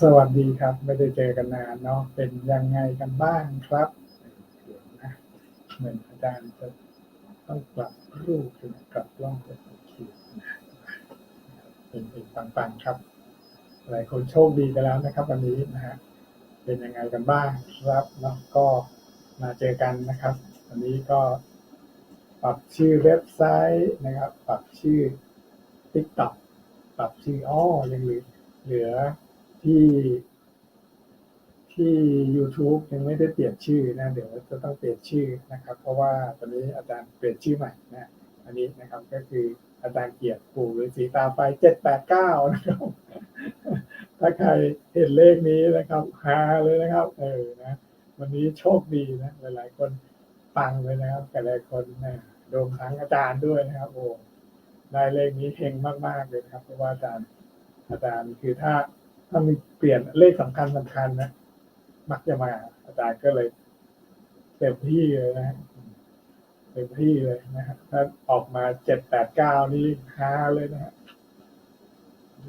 สวัสดีครับ ไม่ได้เจอกันนานเนาะเป็นยังไงกันบ้างครับเดี๋ยวนะเหมือนอาจารย์จะต้องกลับรูปใช่ไหมกลับล้องเป็นโอเคนะเป็นเป็นปังๆครับ หลายคนโชคดีกันแล้วนะครับ วันนี้นะฮะเป็นยังไงกันบ้างครับเนาะก็มาเจอกันนะครับวันนี้ก็ปรับชื่อเว็บไซต์นะครับ ปรับชื่อ TikTok ปรับชื่ออ้อยังเหลือเหลือ ที่ที่ YouTube ยังไม่ได้เปลี่ยนชื่อนะเดี๋ยวจะต้องเปลี่ยนชื่อนะครับ เพราะว่าตอนนี้อาจารย์เปลี่ยนชื่อใหม่นะอันนี้นะครับก็คืออาจารย์เกียรติปู่ฤาษีตาไฟเจ็ดแปดเก้านะครับ ถ้าใครเห็นเลขนี้นะครับฮาเลยนะครับ เออนะวันนี้โชคดีนะหลายๆ คนปังเลยนะครับแต่หลายคนนะรวมทั้งอาจารย์ด้วยนะครับ โอ้ได้เลขนี้เฮงมากๆเลยครับ เพราะว่าอาจารย์อาจารย์คือถ้า ถ้ามีเปลี่ยนเลขสำคัญสำคัญนะ มักจะมา อาจารย์ก็เลยเต็มที่เลยนะฮะเต็มที่เลยนะฮะถ้าออกมาเจ็ดแปดเก้านี่ฮาเลยนะฮะ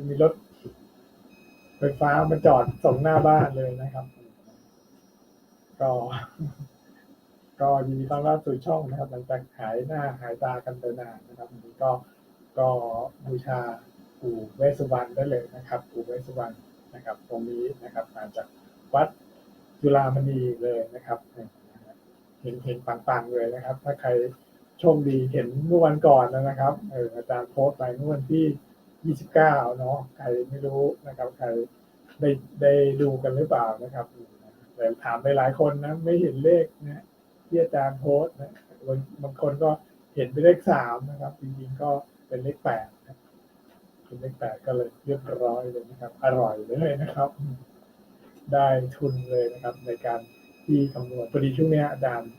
มีรถไฟฟ้ามาจอดส่งหน้าบ้านเลยนะครับ ก็ ก็ยินดีต้อนรับสู่ช่องนะครับ หลังจากหายหน้าหายตากันไปนานนะครับวันนี้ก็ก็บูชาปู่เวสสุวรรณได้เลยนะครับปู่เวสสุวรรณ นะครับ ตรงนี้นะครับมาจากวัดจุฬามณีเลยนะครับ เห็นเห็นปังๆเลยนะครับ ถ้าใครโชคดีเห็นเมื่อวันก่อนนะครับเอออาจารย์โพสต์ไปเมื่อวันที่ 29 เนาะใครไม่รู้นะครับ ใครได้ได้ดูกันหรือเปล่านะครับแต่ถามไปหลายคนนะ ไม่เห็นเลขนะที่อาจารย์โพสต์นะบางคนก็เห็นเป็นเลขสามนะครับ จริงๆก็เป็นเลขแปด เป็นเลขแปดก็เลยเรียบร้อยเลยนะครับ อร่อยเลยนะครับ ได้ทุนเลยนะครับ ในการที่คำนวณพอดีช่วงเนี้ยอาจารย์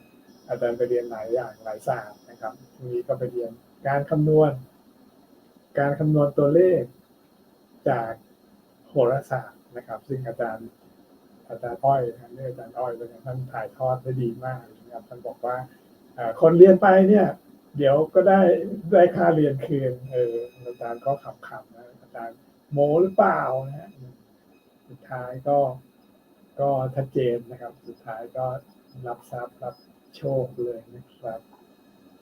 อาจารย์ไปเรียนหลายอย่างหลายศาสตร์นะครับช่วงนี้ก็ไปเรียนการคำนวณ การคำนวณตัวเลขจากโหราศาสตร์นะครับ ซึ่งอาจารย์อาจารย์อ้อยนะครับเรียอาจารย์อ้อยเป็นท่านถ่ายทอดได้ดีมากนะครับท่านบอกว่าคนเรียนไปเนี่ย เดี๋ยวก็ได้ได้ค่าเรียนคืนเอออาจารย์ก็ขำๆนะอาจารย์โมหรือเปล่านะสุดท้ายก็ก็ชัดเจนนะครับ สุดท้ายก็รับทรัพย์รับโชคเลยนะครับ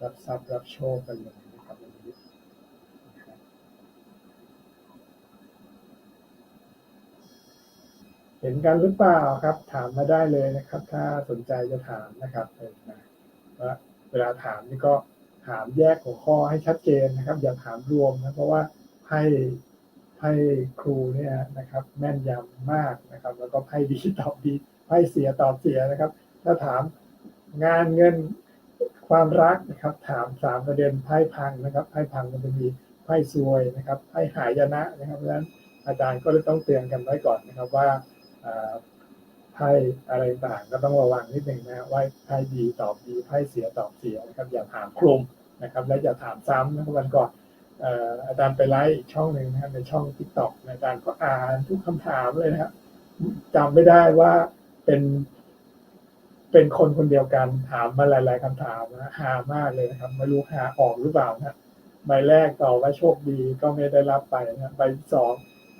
รับทรัพย์รับโชคกันเลยนะครับวันนี้เห็นกันหรือเปล่าครับ ถามมาได้เลยนะครับ ถ้าสนใจจะถามนะครับว่าเวลาถามนี่ก็ ถามแยกหัวข้อให้ชัดเจนนะครับ อย่าถามรวมนะเพราะว่าไพ่ไพ่ครูเนี่ยนะครับ แม่นยำมากนะครับ แล้วก็ไพ่ดีตอบดีไพ่เสียตอบเสียนะครับ ถ้าถามงานเงินความรักนะครับ ถามสามประเด็นไพ่พังนะครับไพ่พังมันจะมีไพ่ซวยนะครับไพ่หายนะนะครับเพราะฉะนั้นอาจารย์ก็เลยต้องเตือนกันไว้ก่อนนะครับว่าอ่า ไพ่อะไรต่างก็ต้องระวังนิดหนึ่งนะว่าไพ่ดีตอบดีไพ่เสียตอบเสียนะครับอย่าถามคลุมนะครับและอย่าถามซ้ำนะครับวันก่อนอาจารย์ไปไลฟ์อีกช่องหนึ่งนะครับในช่องทิกตอกอาจารย์ก็อ่านทุกคำถามเลยนะครับจำไม่ได้ว่าเป็น เป็นคนคนเดียวกันถามมาหลาย ๆคำถามนะหามากเลยนะครับ ไม่รู้หาออกหรือเปล่านะใบแรกต่อว่าโชคดีก็ไม่ได้รับไปนะใบสอง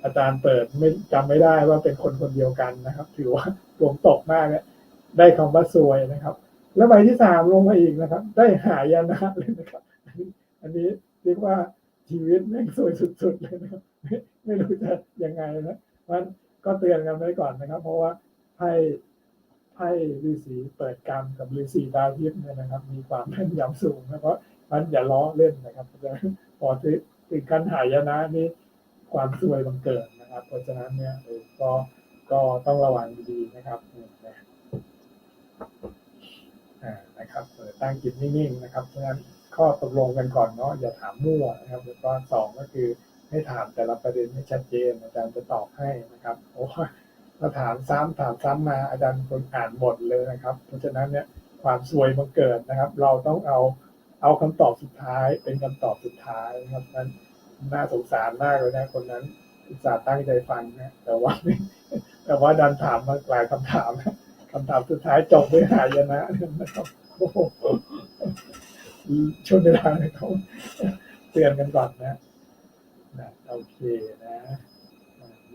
อาจารย์เปิดไม่จำไม่ได้ว่าเป็นคนคนเดียวกันนะครับ ถือว่า ดวงตกมากเลยได้คำว่าซวยนะครับ แล้วใบที่สามลงมาอีกนะครับ ได้หายนะเลยนะครับ อันนี้อันนี้เรียกว่าชีวิตแม่งซวยสุด ๆ เลยนะครับไม่ไม่รู้จะยังไงนะมันก็เตือนกันไว้ก่อนนะครับ เพราะว่าไพ่ไพ่ฤาษีเปิดกรรมกับฤาษีดาวทิพย์เนี่ยนะครับ มีความแม่นยำสูงนะเพราะมันอย่าล้อเล่นนะครับเพราะฉะนั้นพอถึงถึงการหายนะนี่ความสวยบังเกิดนะครับ เพราะฉะนั้นเนี่ยก็ ก็ต้องระวังดีๆนะครับนะนะครับเออตั้งจิตนิ่งๆนะครับเพราะฉะนั้นข้อตกลงกันก่อนเนาะอย่าถามมั่วนะครับแล้วก็สองก็คือให้ถามแต่ละประเด็นให้ชัดเจน อาจารย์จะตอบให้นะครับโอ้ถ้าถามซ้ำถามซ้ำมาอาจารย์คนอ่านหมดเลยนะครับ เพราะฉะนั้นเนี่ยความสวยบังเกิดนะครับ เราต้องเอาเอาคำตอบสุดท้ายเป็นคำตอบสุดท้ายนะครับนั้นน่าสงสารมากเลยนะคนนั้นอุตส่าห์ตั้งใจฟังนะแต่ว่า แต่ว่าดันถามมาหลายคำถามนะคำถามสุดท้ายจบด้วยหายนะนะครับช่วงเวลาเขาเตือนกันก่อนนะนะโอเคนะ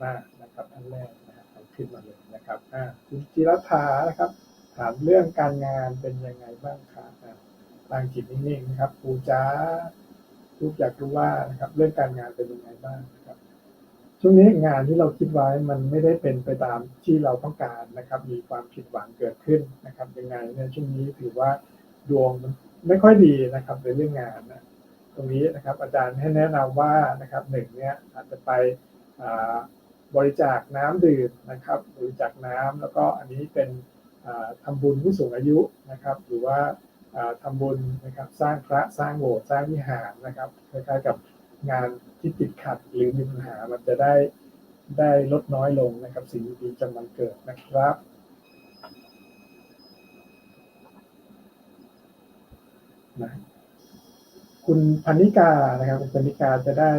มากนะครับท่านแรกนะขึ้นมาเลยนะครับอ่าคุณจิรัฐานะครับ ถามเรื่องการงานเป็นยังไงบ้างครับอ่าตั้งจิตนิ่งๆนะครับปูจ้าลูกอยากรู้ว่านะครับ เรื่องการงานเป็นยังไงบ้างนะ ช่วงนี้งานที่เราคิดไว้มันไม่ได้เป็นไปตามที่เราต้องการนะครับ มีความผิดหวังเกิดขึ้นนะครับ ยังไงเนี่ยช่วงนี้ถือว่าดวงมันไม่ค่อยดีนะครับในเรื่องงานนะตรงนี้นะครับอาจารย์ให้แนะนำว่านะครับหนึ่งเนี่ยอาจจะไปบริจาคน้ำดื่มนะครับ บริจาคน้ำแล้วก็อันนี้เป็นอ่าทำบุญผู้สูงอายุนะครับ หรือว่าอ่าทำบุญนะครับสร้างพระสร้างโบสถ์สร้างวิหารนะครับคล้ายๆกับงาน ที่ติดขัดหรือมีปัญหามันจะได้ได้ลดน้อยลงนะครับ สิ่งดีๆจะมันเกิดนะครับนะคุณพันิกานะครับคุณพันิกาจะได้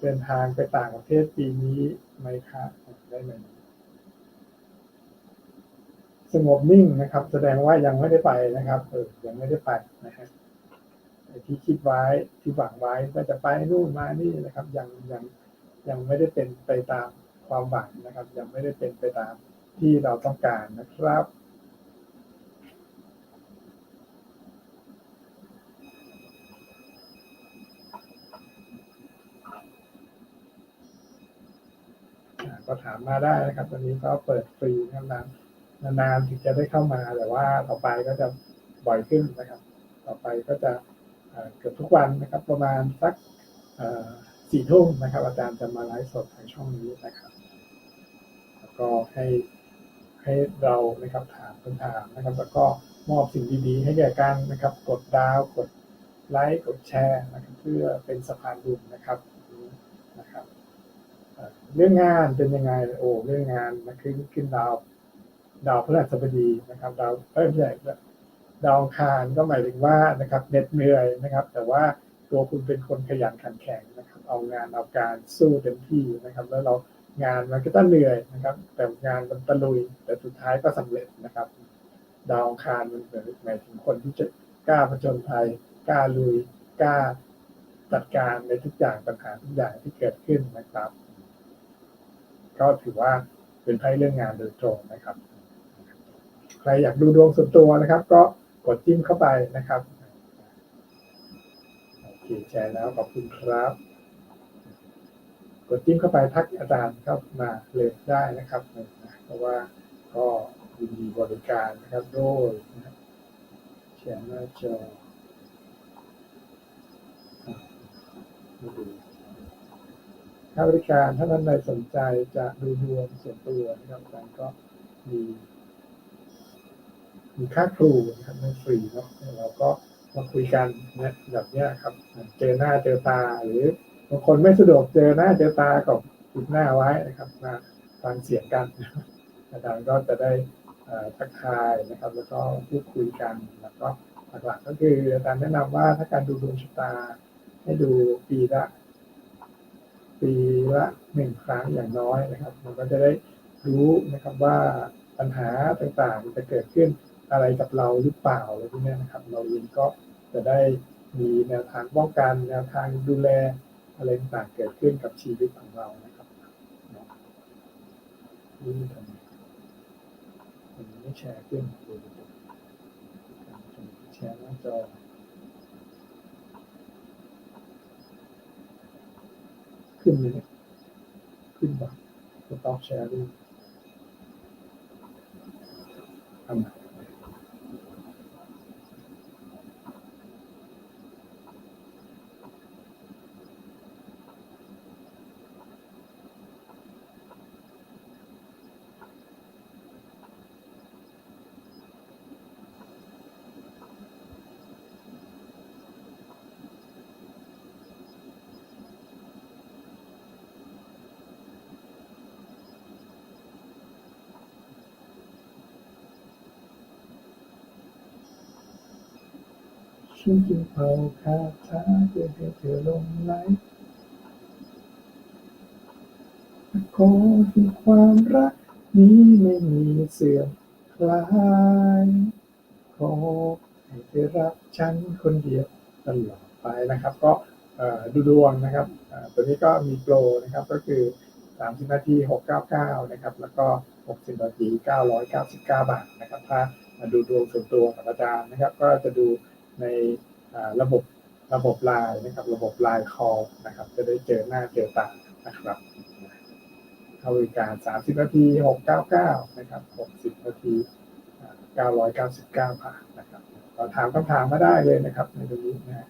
เดินทางไปต่างประเทศปีนี้ไหมครับได้ไหมสงบนิ่งนะครับ แสดงว่ายังไม่ได้ไปนะครับเออยังไม่ได้ไปนะฮะ ที่คิดไว้ที่หวังไว้ว่าจะไปนู่นมานี่นะครับ ยังยังยังไม่ได้เป็นไปตามความหวังนะครับ ยังไม่ได้เป็นไปตามที่เราต้องการนะครับก็ถามมาได้นะครับ ตอนนี้ก็เปิดฟรีนะครับนานนานๆถึงจะได้เข้ามาแต่ว่าต่อไปก็จะบ่อยขึ้นนะครับ ต่อไปก็จะ เกือบทุกวันนะครับ ประมาณสักสี่ทุ่มนะครับ อาจารย์จะมาไลฟ์สดทางช่องนี้นะครับ แล้วก็ให้ให้เรานะครับถามคำถามนะครับ แล้วก็มอบสิ่งดีๆ ให้แก่กันนะครับ กดดาวกดไลค์กดแชร์นะครับ เพื่อเป็นสะพานบุญนะครับนะครับเอ่อเรื่องงานเป็นยังไงโอ้เรื่องงานนะขึ้นขึ้นดาว ดาวพฤหัสบดีนะครับ ดาวเอ้ยไม่ใช่ ดาวคารก็หมายถึงว่านะครับเหน็ดเหนื่อยนะครับ แต่ว่าตัวคุณเป็นคนขยันขันแข็งนะครับเอางานเอาการสู้เต็มที่นะครับ แล้วเรางานมันก็ต้องเหนื่อยนะครับ แต่งานมันตะลุย แต่สุดท้ายก็สำเร็จนะครับ ดาวคารมันหมายถึงคนที่จะกล้าผจญภัยกล้าลุยกล้าจัดการในทุกอย่างปัญหาทุกอย่างที่เกิดขึ้นนะครับ ก็ถือว่าเป็นไพ่เรื่องงานโดยตรงนะครับ ใครอยากดูดวงส่วนตัวนะครับ ก็ ดจิ้มเข้าไปนะครับโอเคแชร์แล้วขอบคุณครับ กดจิ้มเข้าไปทักอาจารย์เข้ามาเลยได้นะครับเพราะว่าก็ยินดีบริการนะครับโดยนะแชร์หน้าจออะดูค่าบริการถ้าท่านใดสนใจจะดูดวงส่วนตัวนะครับอาจารย์ก็มี มีค่าครูนะครับไม่ฟรีเนาะเราก็มาคุยกันนะแบบเนี้ยครับ เจอหน้าเจอตาหรือบางคนไม่สะดวกเจอหน้าเจอตาก็ปิดหน้าไว้นะครับมาฟังเสียงกันอาจารย์ก็จะได้ทักทายนะครับ แล้วก็พูดคุยกันแล้วก็หลักๆก็คืออาจารย์แนะนำว่าถ้าการดูดวงชะตา ให้ดูปีละ ปีละหนึ่งครั้งอย่างน้อยนะครับ มันก็จะได้รู้นะครับว่าปัญหาต่างๆจะเกิดขึ้น อะไรกับเราหรือเปล่าอะไรพวกนี้นะครับ เราเองก็จะได้มีแนวทางป้องกันแนวทางดูแลอะไรต่างเกิดขึ้นกับชีวิตของเรานะครับนะี่ทำไมไม่แชร์ขึ้นแชร์หน้าจอขึ้นเลยเนี่ยขึ้นป่ะสต็อกแชร์ดูทำไม ฉันจึงเป่าคาถาเพื่อให้เธอหลงไหลขอให้ความรักนี้ไม่มีเสื่อมคลาย ขอให้เธอรักฉันคนเดียวตลอดไปนะครับ ก็ดูดวงนะครับตัวนี้ก็มีโปรนะครับก็คือ 30 นาที 699 นะครับ แล้วก็ 60 นาที 999 บาทนะครับ ถ้ามาดูดวงส่วนตัวกับอาจารย์นะครับ ก็จะดู ในระบบระบบไลน์นะครับ ระบบไลน์คอลนะครับ จะได้เจอหน้าเจอตานะครับเข้าบริการ30นาที699นะครับ60นาทีอ่า999บาทนะครับก็ถามคำถามมาได้เลยนะครับ ในตรงนี้นะ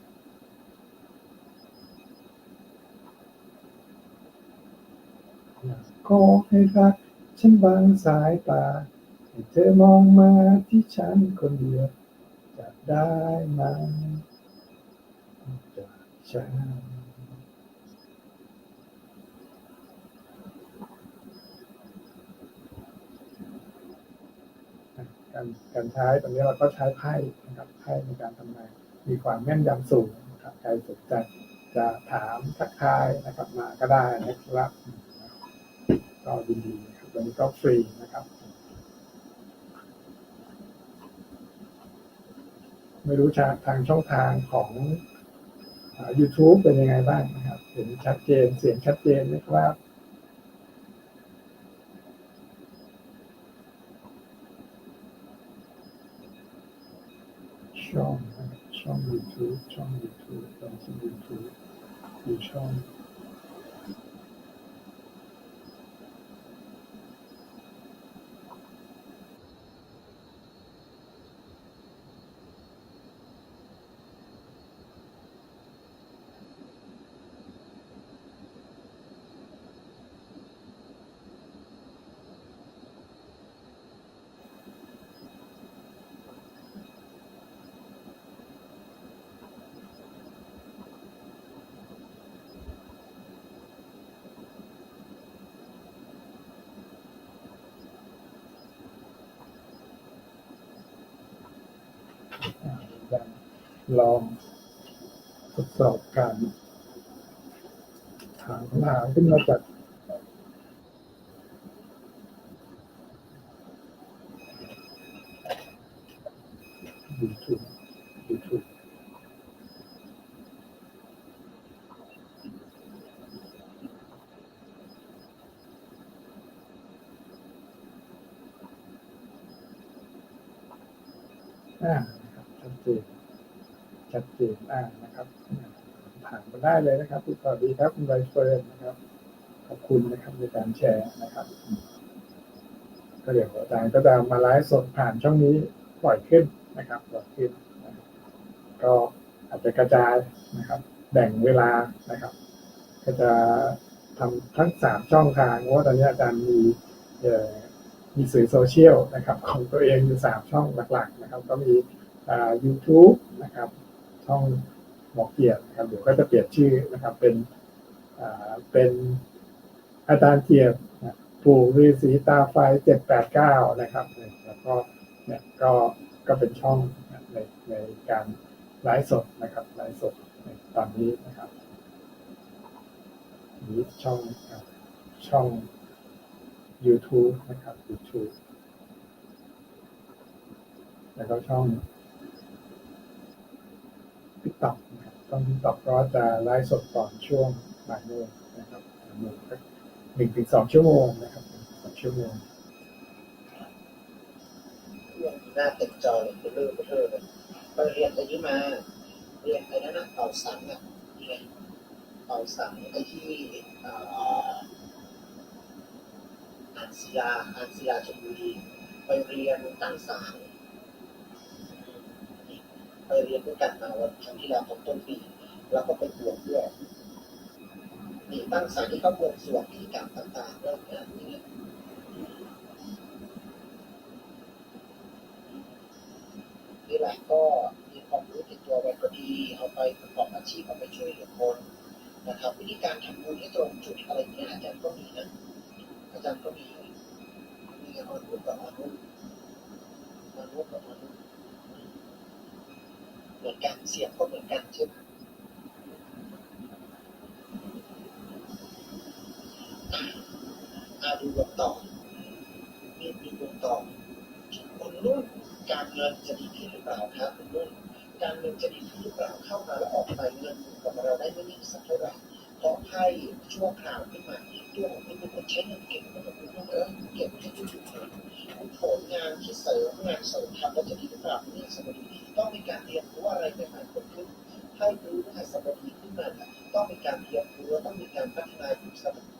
ขอให้รักฉันบางสายตาให้เธอมองมาที่ฉันคนเดียว ได้ไหมจากฉันการการใช้ตรงนี้เราก็ใช้ไพ่นะครับไพ่ในการทำงานมีความแม่นยำสูงนะครับใครสนใจจะถามทักทายนะครับมาก็ได้นะครับก็ดีนะครับวันนี้ก็ฟรีนะครับ ไม่รู้ทางทางช่องทางของ YouTube เป็นยังไงบ้างนะครับ เห็นชัดเจนเสียงชัดเจนไหมครับช่องช่อง YouTube ช่อง YouTube ช่อง YouTube ดูช่อง อ่าจะ ลองทดสอบการถามคำถามขึ้นมาจาก YouTube YouTube อ่านะครับชัดเจนชัดเจนอ่านะครับถามมา ได้เลยนะครับสวัสดีครับคุณใบเฟิร์นนะครับ ขอบคุณนะครับในการแชร์นะครับ ก็เดี๋ยวอาจารย์ก็จะมาไลฟ์สดผ่านช่องนี้ปล่อยขึ้นนะครับปล่อยขึ้นนะก็อาจจะกระจายนะครับ แบ่งเวลานะครับ ก็จะทำทั้งสามช่องทางเพราะว่าตอนนี้อาจารย์มีเอ่อมีสื่อโซเชียลนะครับ ของตัวเองอยู่สามช่องหลักๆนะครับ ก็มีอ่า YouTube นะครับ ช่อง หมอเกียรตินะครับเดี๋ยวก็จะเปลี่ยนชื่อนะครับเป็นอ่าเป็นอาจารย์เกียรตินะปู่ฤาษีตาไฟเจ็ดแปดเก้านะครับ แล้วก็เนี่ยก็ก็เป็นช่องในในการไลฟ์สดนะครับไลฟ์สดตอนนี้นะครับนี้ช่องช่อง YouTube นะครับ YouTube แล้วก็ช่อง ติ๊กต็อก นะครับช่องตอกก็จะไลฟ์สดตอนช่วงบ่ายโมงนะครับบ่ายโมงหนึ่งถึงสองชั่วโมงนะครับสองชั่วโมงหน้าเต็มจอเลยเป็นเรื่อเป็นเรื่อเลยไปเรียนอ้นี้มา เรียนไอ้นั่นนะเป่าสังอะนี่ไงเป่าสังไอ้ที่อ่ออ่านศิลาอ่านศิลาชลบุรีไปเรียนตั้งศาล ไปเรียนด้วยกันมาวันครั้งที่แล้วตอนต้นปี แล้วก็ไปบวชด้วยนี่ตั้งศาลที่เขาบวงสวงพิธีกรรมต่างๆเรื่องนี้นี่นี่แหละก็มีความรู้ติดตัวไว้ก็ดี เอาไปประกอบอาชีพเอาไปช่วยเหลือคนนะครับ วิธีการทำบุญให้ตรงจุดอะไรเงี้ยอาจารย์ก็มีนะอาจารย์ก็มีมีอนุกับอนุอนุกับอนุเห มือนกันเสียงก็เหมือนกันใช่ไหมอาดูดวงต่อมีมีดวงต่อคนรุ่นการเงินจะดีขึ้นหรือเปล่าครับคุณนุ่นการเงินจะดีขึ้นหรือเปล่าเข้ามาแล้วออกไปเงินกับเราได้ไม่นิ่งสักเท่าไหร่เพราะให้ช่วงคราวขึ้นมาตัวของคุณเป็นคนใช้เงิน รู้ว่าสมดีขึ้นมาต้องมีการเรียนรู้ต้องมีการพัฒนาอยู่เสมอ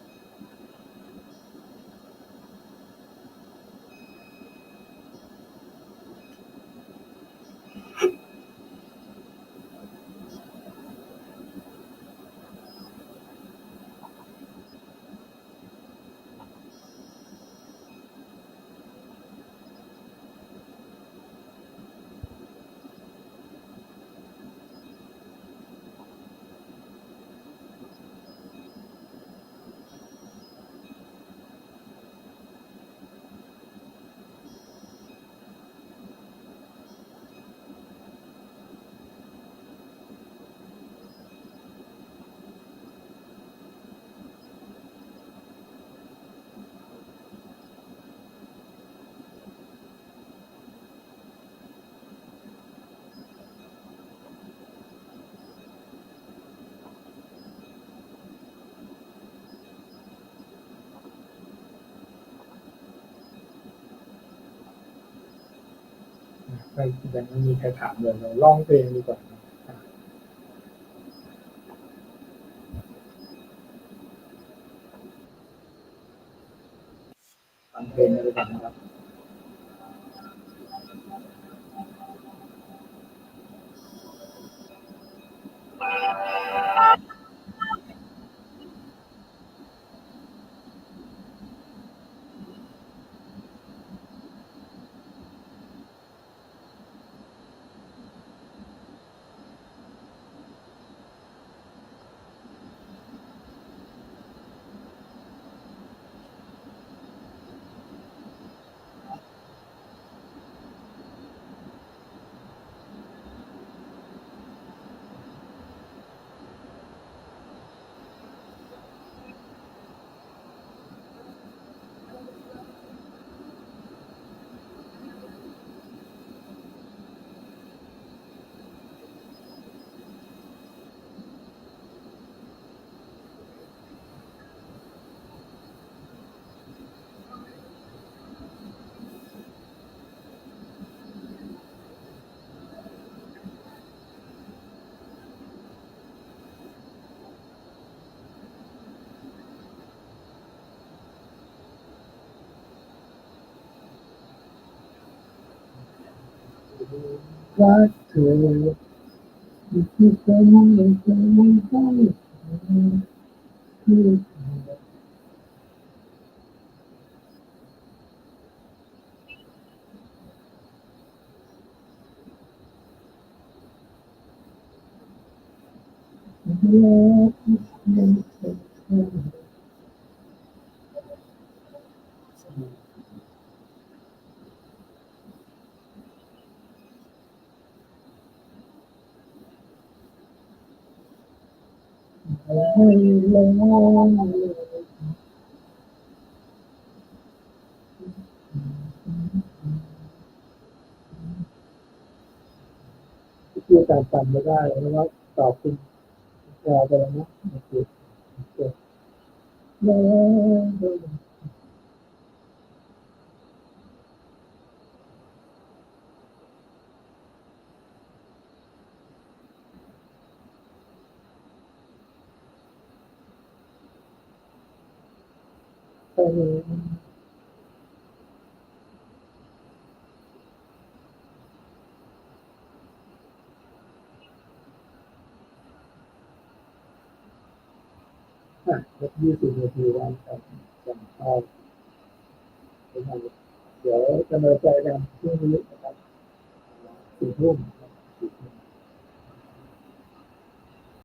ไม่ยังไม่มีใครถามเลยเราลองเพลงดีกว่าฟังเพลงกันดีกว่านะครับ รักเธอที่ฉันไม่เคยให้ ที่ที่อาจารย์จำไม่ได้แล้วก็ตอบคุณแชร์ไปแล้วนะโอเค โอเคแล้วเอออะครบยี่สิบนาทีแล้วครับจำเข้าเดี๋ยวจะมาเจกันพรุ่งนี้นะครับสี่ทุ่ม